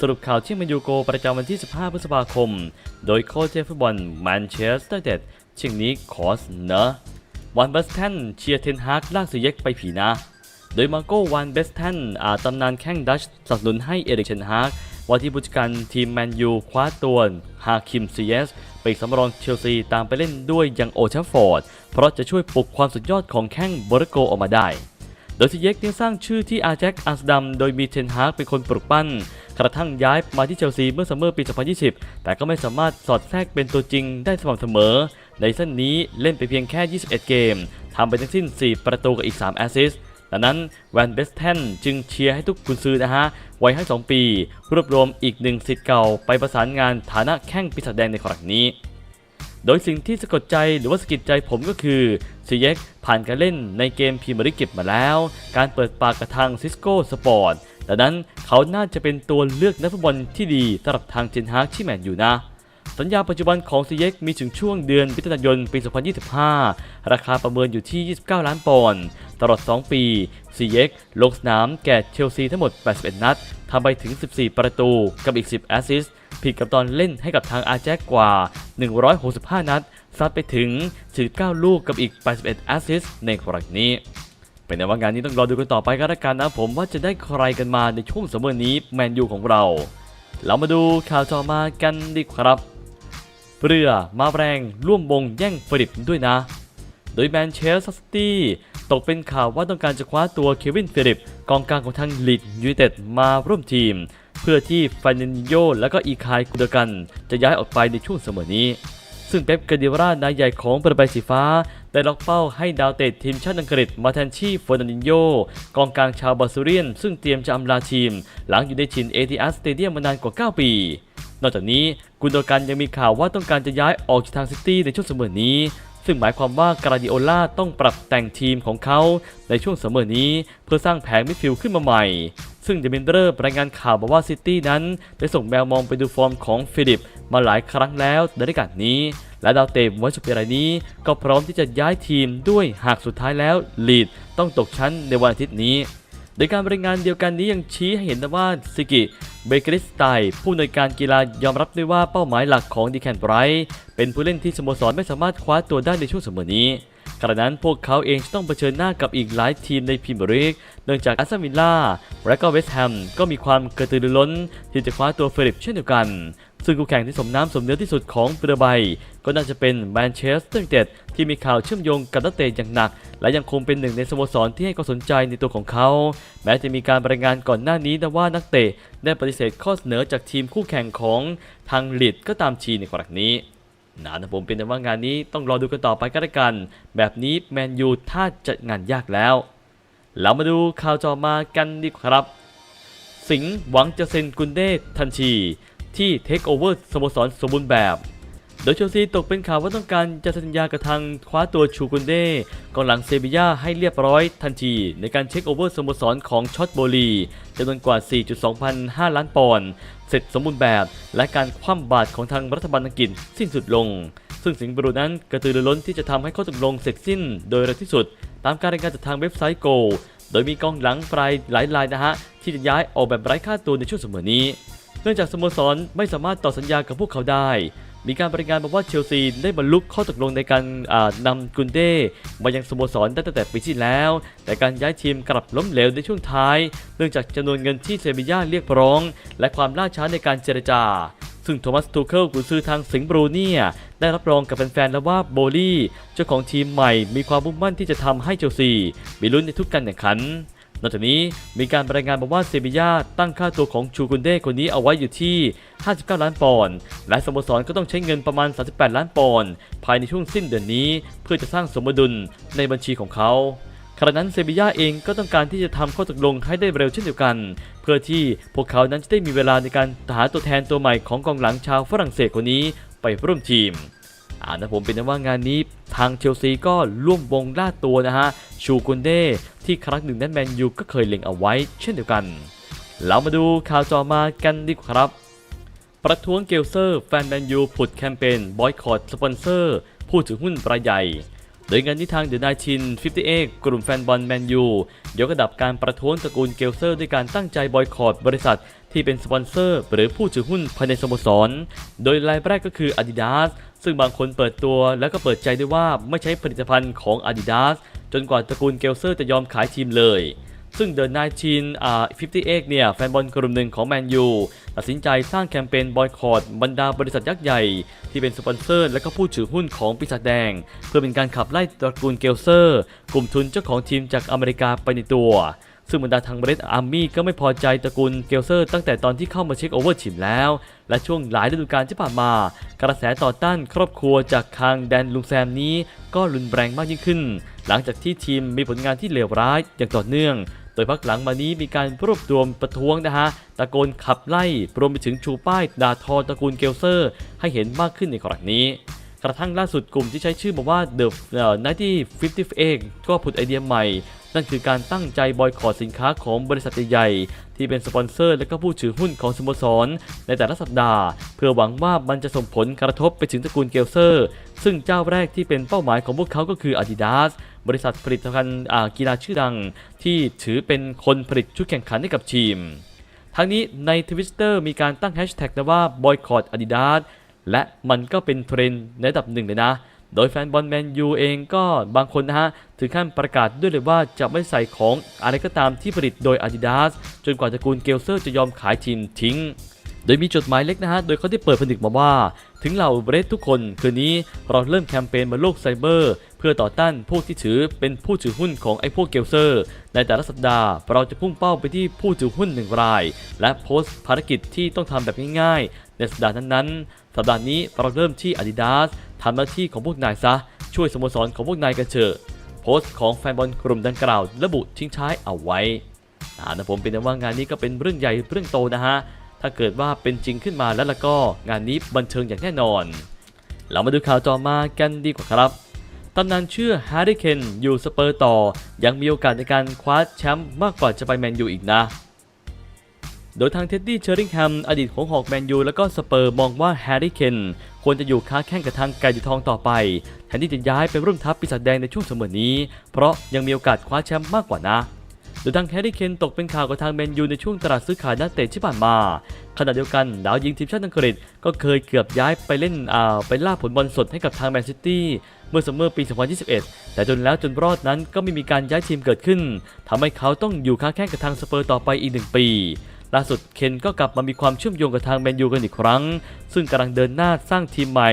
สรุปข่าวที่แมนยูโกประจำวันที่ 15 พฤษภาคม โดยโค้ชเจฟุตบอลแมนเชสเตอร์เด็ดชิงนี้ขอเสนอวันเบสแทนเชียร์เทนฮากลากสเย็กไปผีนะโดยมาโก้วันเบสแทนอาตำนานแข้งดัชสนับสนุนให้เอริกเชนฮากว่าที่ผู้จัดการทีมแมนยูคว้าตัวฮาคิมซีเอสไปสำรองเชลซีตามไปเล่นด้วยยังโอชฟฟอร์ด เพราะจะช่วยปลุกความสุดยอดของแข้งโบรโกออกมาได้ โดยซีเย็กยังสร้างชื่อที่อาแจ็คอัสดัมโดยมีเทนฮากเป็นคนปลุกปั้น กระทั่งย้ายมาที่เชลซีเมื่อซัมเมอร์ปี 2020 แต่ก็ไม่สามารถสอดแทรกเป็นตัวจริงได้สม่ำเสมอ ในเส้นนี้เล่นไปเพียงแค่ 21 เกมทำไปทั้งสิ้น 4 ประตูกับอีก 3 แอสซิสต์ดังนั้นแวนเบสแทนจึงเชียร์ให้ทุกกุนซือนะฮะวัย52ปี รวบรวมอีกหนึ่งสิทธิ์เก่าไปประสานงานฐานะแข้งปีศาจแดงในครั้งนี้ โดยสิ่งที่สะกดใจหรือว่าสะกิดใจผมก็คือซีเย็กผ่านการเล่นในเกมพรีเมียร์ลีกเก็บมาแล้ว การเปิดปากกระทางซิสโก้สปอร์ตดังนั้นเขาน่าจะเป็นตัวเลือกนักฟุตบอลที่ดีสำหรับทางเจนฮาร์กที่แมนอยู่นะสัญญาปัจจุบันของซีเย็กมีถึงช่วงเดือนมิถุนายนปี 2025 ราคาประเมินอยู่ที่ 29 ล้านปอนด์ตลอด 2 ปีซีเย็กลงสนามแก่เชลซีทั้งหมด 81 นัดทำไปถึง 14 ประตูกับอีก 10 แอสซิสต์ ผิดกับตอนเล่นให้กับทางอาแจ็กกว่า 165 นัด ซัดไปถึง 49 ลูกกับอีก 81 แอสซิสต์ในครั้งนี้ เป็นในว่างานนี้ต้องรอดูกันต่อไปก็แล้วกันนะผมว่าจะได้ใครกันมาในช่วงสมเมอร์นี้แมนยูของเรา เรามาดูข่าวต่อมากันดีครับ เรือมาแรงร่วมวงแย่งฟริปด้วยนะ โดยแมนเชสเตอร์ซิตี้ตกเป็นข่าวว่าต้องการจะคว้าตัวเควินฟิลิปกองกลางของทางลีดยูไนเต็ดมาร่วมทีม เพื่อที่ฟานินโยและก็อีคายกุดกัน จะย้ายออกไปในช่วงเสมอนี้ ซึ่งเป๊ปกาเดียร่านายใหญ่ของประบายสีฟ้า ได้ล็อกเป้าให้ดาวเตะทีมชาติอังกฤษมาแทนที่ฟอร์นันดินโยกองกลางชาวบาซูเรียน ซึ่งเตรียมจะอำลาทีม หลังอยู่ในชินเอทีอาร์สเตเดียมมานานกว่า 9 ปีนอกจากนี้กุนโดกันยังมีข่าวว่าต้องการจะย้ายออกจากทางซิตี้ในช่วงเสมอนี้ ซึ่งหมายความว่ากราดิโอล่าต้องปรับแต่งทีมของเขาในช่วงเสมอนี้ เพื่อสร้างแผงมิดฟิลด์ขึ้นมาใหม่ซึ่งเดมินเดอร์รายงานข่าวบอกว่าซิตี้นั้นได้ส่งแมวมองไปดูฟอร์มของฟิลิป มาหลายครั้งแล้วในฤดูกาลนี้ และดาวเตะวันสุดรายนี้ ก็พร้อมที่จะย้ายทีมด้วยหากสุดท้ายแล้วลีดต้องตกชั้นในวันอาทิตย์นี้ โดยการบริงานเดียวกันนี้ยังชี้ให้เห็นว่าซิกิเบเกริสไตผู้อำนวยการกีฬายอมรับด้วยว่าเป้าหมายหลักของดีแคนไบรท์เป็นผู้เล่นที่สโมสรไม่สามารถคว้าตัวได้ในช่วงเสมอนี้ ขณะนั้นพวกเขาเองจะต้องเผชิญหน้ากับอีกหลายทีมในพรีเมียร์ลีกเนื่องจากแอสตันวิลล่าและก็เวสต์แฮมก็มีความกระตือรือร้นที่จะคว้าตัวเฟลิปเช่นเดียวกัน ซึ่งคู่แข่งที่สมน้ำสมเนื้อที่สุดของเรือใบ ก็น่าจะเป็นแมนเชสเตอร์ยูไนเต็ดที่มีข่าวเชื่อมโยงกับนักเตะอย่างหนัก และยังคงเป็นหนึ่งในสโมสรที่ให้ความสนใจในตัวของเขา แม้จะมีการรายงานก่อนหน้านี้นะว่านักเตะได้ปฏิเสธข้อเสนอจากทีมคู่แข่งของทางลีดก็ตามทีในกรณีนี้ นะนะผมเป็นแต่ว่างานนี้ต้องรอดูกันต่อไปก็แล้วกัน แบบนี้แมนยูถ้าจะงานยากแล้ว เรามาดูข่าวจอมากันดีครับ สิงห์หวังจะเซ็นกุนเดทันทีที่เทคโอเวอร์สโมสรสมบูรณ์แบบ โดยเชลซีตกเป็นข่าวว่าต้องการจะสัญญากับทางคว้าตัวชูกุนเด้กองหลังเซบีย่าให้เรียบร้อยทันที ในการเช็คโอเวอร์สโมสรของช็อตโบลีจำนวนกว่า 4.2,500ล้านปอนด์เสร็จสมบูรณ์แบบ และการคว่ำบาตรของทางรัฐบาลอังกฤษสิ้นสุดลง ซึ่งสิงห์บรูนั้นกระตือรือร้นที่จะทำให้ข้อตกลงเสร็จสิ้น โดยเร็วที่สุด ตามการรายงานจากทางเว็บไซต์โกโดยมีกองหลังปลายหลายรายนะฮะที่จะย้ายออกแบบไร้ค่าตัวในช่วงเสมอนี้ เนื่องจากสโมสรไม่สามารถต่อสัญญากับพวกเขาได้ มีการบริงานบอกว่าเชลซีได้บรรลุข้อตกลงในการนำกุนเด้มายังสโมสรได้ตั้งแต่ปีที่แล้ว แต่การย้ายทีมกลับล้มเหลวในช่วงท้าย เนื่องจากจำนวนเงินที่เซบีย่าเรียกร้อง และความล่าช้าในการเจรจา ซึ่งโทมัสทูเคิลกุนซือทางสิงห์บรูเนียได้รับรองกับแฟนๆแล้วว่าโบลี่เจ้าของทีมใหม่มีความมุ่งมั่นที่จะทำให้เชลซีมีลุ้นในทุกการแข่งขัน นอกจากนี้มีการรายงานบอกว่าเซบียาตั้งค่าตัวของชูกุนเด้คนนี้เอาไว้อยู่ที่ 59 ล้านปอนด์และสโมสรก็ต้องใช้เงินประมาณ 38 ล้านปอนด์ภายในช่วงสิ้นเดือนนี้ เพื่อจะสร้างสมดุลในบัญชีของเขาขณะนั้นเซบียาเองก็ต้องการที่จะทำข้อตกลงให้ได้เร็วเช่นเดียวกัน เพื่อที่พวกเขานั้นจะได้มีเวลาในการหาตัวแทนตัวใหม่ของกองหลังชาวฝรั่งเศสคนนี้ไปร่วมทีม อ่านะผมเป็นนะว่างานนี้ทางเชลซีก็ร่วมวงล่าตัวนะฮะ ชูกุนเด้ที่ครั้งหนึ่งนั้นแมนยูก็เคยเล็งเอาไว้เช่นเดียวกัน เรามาดูข่าวต่อมากันดีกว่าครับ ประท้วงเกลเซอร์แฟนแมนยูผุดแคมเปญบอยคอตสปอนเซอร์ผู้ถือหุ้นรายใหญ่โดยงานที่ทางเดอะนายชิน58 กลุ่มแฟนบอลแมนยูยกระดับการประท้วงตระกูลเกลเซอร์ด้วยการตั้งใจบอยคอตบริษัท ที่เป็นสปอนเซอร์ หรือผู้ถือหุ้นภายในสโมสร โดยรายแรกก็คือ Adidas ซึ่งบางคนเปิดตัวแล้วก็เปิดใจด้วยว่าไม่ใช้ผลิตภัณฑ์ของ Adidas จนกว่าตระกูลเกลเซอร์จะยอมขายทีมเลย ซึ่ง The 19อ่า58เนี่ย แฟนบอลกลุ่มหนึ่งของแมนยูตัดสินใจสร้างแคมเปญบอยคอรบรรดาบริษัทยักษ์ใหญ่ ที่เป็นสปอนเซอร์ และก็ผู้ถือหุ้นของปีศาจแดง เพื่อเป็นการขับไล่ตระกูลเกลเซอร์ กลุ่มทุนเจ้าของทีมจากอเมริกาไปในตัว ซึ่งบรรดาทางเบรดอาร์มี่ก็ไม่พอใจตระกูลเกลเซอร์ตั้งแต่ตอนที่เข้ามาเช็คโอเวอร์ทีมแล้ว และช่วงหลายฤดูกาลที่ผ่านมา กระแสต่อต้านครอบครัวจากทางแดนลุงแซมนี้ก็รุนแรงมากยิ่งขึ้น หลังจากที่ทีมมีผลงานที่เลวร้ายอย่างต่อเนื่องโดยพักหลังมานี้มีการรวบรวมประท้วงนะฮะตะโกนขับไล่รวมไปถึงชูป้ายด่าทอตระกูลเกลเซอร์ ให้เห็นมากขึ้นในครั้งนี้ กระทั่งล่าสุดกลุ่มที่ใช้ชื่อบอกว่า The เอ่อ1958 ก็ผุดไอเดียใหม่ นั่นคือการตั้งใจบอยคอรสินค้าของบริษัทใหญ่ๆ ที่เป็นสปอนเซอร์และก็ผู้ถือหุ้นของสโมสร ในแต่ละสัปดาห์ เพื่อหวังว่ามันจะส่งผลกระทบไปถึงตระกูลเกลเซอร์ ซึ่งเจ้าแรกที่เป็นเป้าหมายของพวกเขาก็คือ Adidas บริษัทผลิตภัณฑ์กีฬาชื่อดัง ที่ถือเป็นคนผลิตชุดแข่งขันให้กับทีมทั้งนี้ในทวิตเตอร์มีการตั้งแฮชแท็กนะว่า Boycott Adidas และมันก็เป็นเทรนด์ในระดับหนึ่งเลยนะ โดยแฟนบอลแมนยูเองก็บางคนนะฮะ ถึงขั้นประกาศด้วยเลยว่าจะไม่ใส่ของอะไรก็ตามที่ผลิตโดย Adidas จนกว่าตระกูลเกลเซอร์จะยอมขายทีมทิ้ง โดยมีจดหมายเล็กนะฮะ โดยเขาได้เปิดผนึกมาว่า ถึงเหล่าเบรดทุกคน คืนนี้เราเริ่มแคมเปญบนโลกไซเบอร์ เพื่อต่อต้านพวกที่ถือเป็นผู้ถือหุ้นของไอ้พวกเกลเซอร์ ในแต่ละสัปดาห์ เราจะพุ่งเป้าไปที่ผู้ถือหุ้นหนึ่งราย และโพสต์ภารกิจที่ต้องทำแบบง่ายๆ ในสัปดาห์นั้นๆ สัปดาห์นี้เราเริ่มที่ Adidas ทำหน้าที่ของพวกนายซะ ช่วยสโมสรของพวกนายกันเถอะโพสต์ของแฟนบอลกลุ่มดังกล่าว ระบุทิ้งท้ายเอาไว้นะผมเป็นว่างานนี้ก็เป็นเรื่องใหญ่เรื่องโตนะฮะ ถ้าเกิดว่าเป็นจริงขึ้นมาแล้วล่ะก็งานนี้บันเทิงอย่างแน่นอน เรามาดูข่าวต่อมากันดีกว่าครับตำนานเชื่อแฮร์รี่เคนอยู่สเปอร์ต่อ ยังมีโอกาสในการคว้าแชมป์มากกว่าจะไปแมนยูอีกนะ โดยทางเท็ดดี้เชอริงแฮมอดีตของหอกแมนยูแล้วก็สเปอร์มองว่าแฮร์รี่เคนควรจะอยู่ค้าแข่งกับทางไก่ดีทองต่อไป แทนที่จะย้ายไปร่วมทัพปีศาจแดงในช่วงเสมอนี้ เพราะยังมีโอกาสคว้าแชมป์มากกว่านะ โดยทางแฮร์รี่เคนตกเป็นข่าวกับทางแมนยูในช่วงตลาดซื้อขายนักเตะที่ผ่านมา ขณะเดียวกันดาวยิงทีมชาติอังกฤษก็เคยเกือบย้ายไปเล่นอ่าไปล่าผลบอลสดให้กับทางแมนซิตี้เมื่อซัมเมอร์ปี 2021 แต่จนแล้วจนรอดนั้นก็ไม่มีการย้ายทีมเกิดขึ้นทำให้เขาต้องอยู่ค้าแข่งกับทางสเปอร์ต่อไปอีกหนึ่งปีล่าสุดเคนก็กลับมามีความเชื่อมโยงกับทางแมนยูกันอีกครั้ง ซึ่งกำลังเดินหน้าสร้างทีมใหม่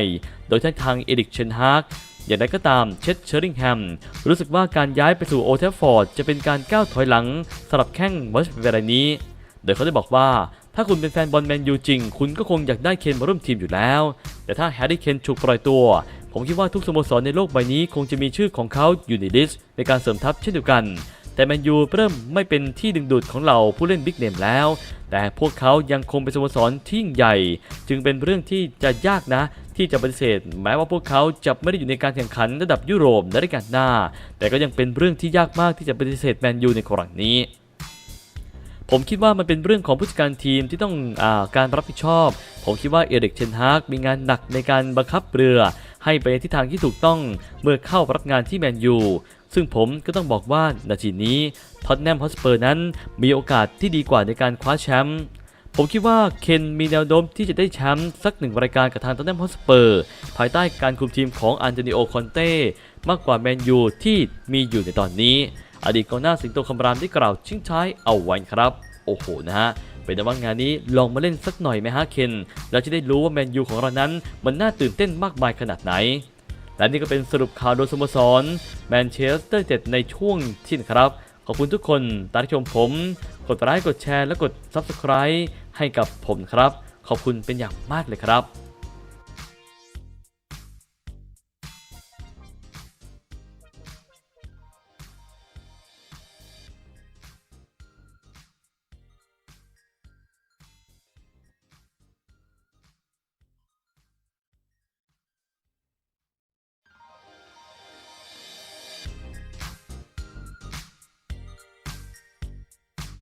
โดยทางเอริกเชนฮาก อย่างไรก็ตามเชดเชอริงแฮมรู้สึกว่าการย้ายไปสู่โอเทฟฟอร์ดจะเป็นการก้าวถอยหลังสำหรับแข้งวัชเวลานี้ โดยเขาได้บอกว่าถ้าคุณเป็นแฟนบอลแมนยูจริง คุณก็คงอยากได้เคนมาร่วมทีมอยู่แล้ว แต่ถ้าแฮร์รี่เคนถูกปล่อยตัว ผมคิดว่าทุกสโมสรในโลกใบนี้คงจะมีชื่อของเขาอยู่ในลิสต์ในการเสริมทัพเช่นเดียวกัน แต่แมนยูเริ่มไม่เป็นที่ดึงดูดของเราผู้เล่นบิ๊กเนมแล้ว แต่พวกเขายังคงเป็นสโมสรที่ยิ่งใหญ่ จึงเป็นเรื่องที่จะยากนะ ที่จะปฏิเสธแม้ว่าพวกเขาจะไม่ได้อยู่ในการแข่งขันระดับยุโรปในรายการหน้า แต่ก็ยังเป็นเรื่องที่ยากมากที่จะปฏิเสธแมนยูในครั้งนี้ผมคิดว่ามันเป็นเรื่องของผู้จัดการทีมที่ต้องอาการรับผิดชอบ ผมคิดว่าเอริกเชนฮากมีงานหนักในการบังคับเรือ ให้ไปในทิศทางที่ถูกต้องเมื่อเข้ารับงานที่แมนยู ซึ่งผมก็ต้องบอกว่านาทีนี้ท็อตแนมฮอสเปอร์นั้นมีโอกาสที่ดีกว่าในการคว้าแชมป์ ผมคิดว่าเคนมีแนวโน้มที่จะได้แชมป์สักหนึ่งรายการกับทางท็อตแนมฮอสเปอร์ ภายใต้การคุมทีมของอันโตนิโอคอนเต้มากกว่าแมนยูที่มีอยู่ในตอนนี้ อดีตกองหน้าสิงโตคำรามได้กล่าวทิ้งท้ายเอาไว้ครับ โอ้โหนะฮะเป็นแต่ว่างานนี้ลองมาเล่นสักหน่อยไหมฮะเคนเราจะได้รู้ว่าแมนยูของเรานั้น มันน่าตื่นเต้นมากมายขนาดไหน และนี่ก็เป็นสรุปข่าวโดยสโมสรแมนเชสเตอร์เจ็ดในช่วงที่นะครับ ขอบคุณทุกคนตามที่ชมผม กดไลค์กดแชร์และกด Subscribe ให้กับผมครับ ขอบคุณเป็นอย่างมากเลยครับ